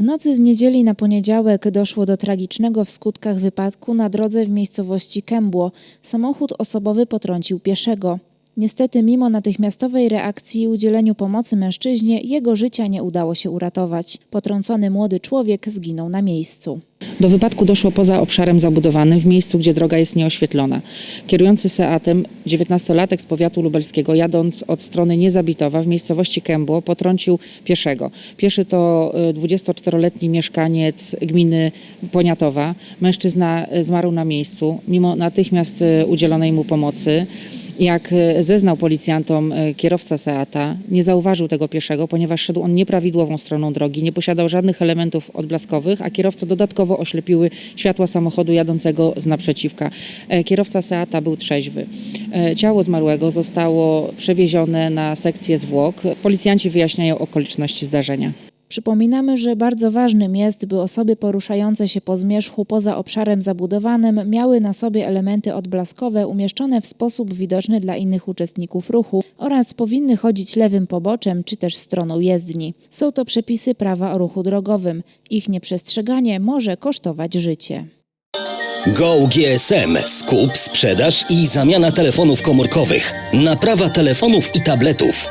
W nocy z niedzieli na poniedziałek doszło do tragicznego w skutkach wypadku na drodze w miejscowości Kębło. Samochód osobowy potrącił pieszego. Niestety, mimo natychmiastowej reakcji i udzieleniu pomocy mężczyźnie, jego życia nie udało się uratować. Potrącony młody człowiek zginął na miejscu. Do wypadku doszło poza obszarem zabudowanym, w miejscu, gdzie droga jest nieoświetlona. Kierujący Seatem, 19-latek z powiatu lubelskiego, jadąc od strony Niezabitowa w miejscowości Kębło, potrącił pieszego. Pieszy to y, 24-letni mieszkaniec gminy Poniatowa. Mężczyzna y, zmarł na miejscu, mimo natychmiast y, udzielonej mu pomocy. Jak y, zeznał policjantom y, kierowca Seata, nie zauważył tego pieszego, ponieważ szedł on nieprawidłową stroną drogi, nie posiadał żadnych elementów odblaskowych, a kierowcę dodatkowo oślepiły światła samochodu jadącego z naprzeciwka. E, Kierowca Seata był trzeźwy. E, Ciało zmarłego zostało przewiezione na sekcję zwłok. Policjanci wyjaśniają okoliczności zdarzenia. Przypominamy, że bardzo ważnym jest, by osoby poruszające się po zmierzchu poza obszarem zabudowanym miały na sobie elementy odblaskowe umieszczone w sposób widoczny dla innych uczestników ruchu oraz powinny chodzić lewym poboczem czy też stroną jezdni. Są to przepisy prawa o ruchu drogowym. Ich nieprzestrzeganie może kosztować życie. Go GSM. Skup, sprzedaż i zamiana telefonów komórkowych. Naprawa telefonów i tabletów.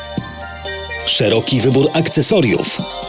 Szeroki wybór akcesoriów.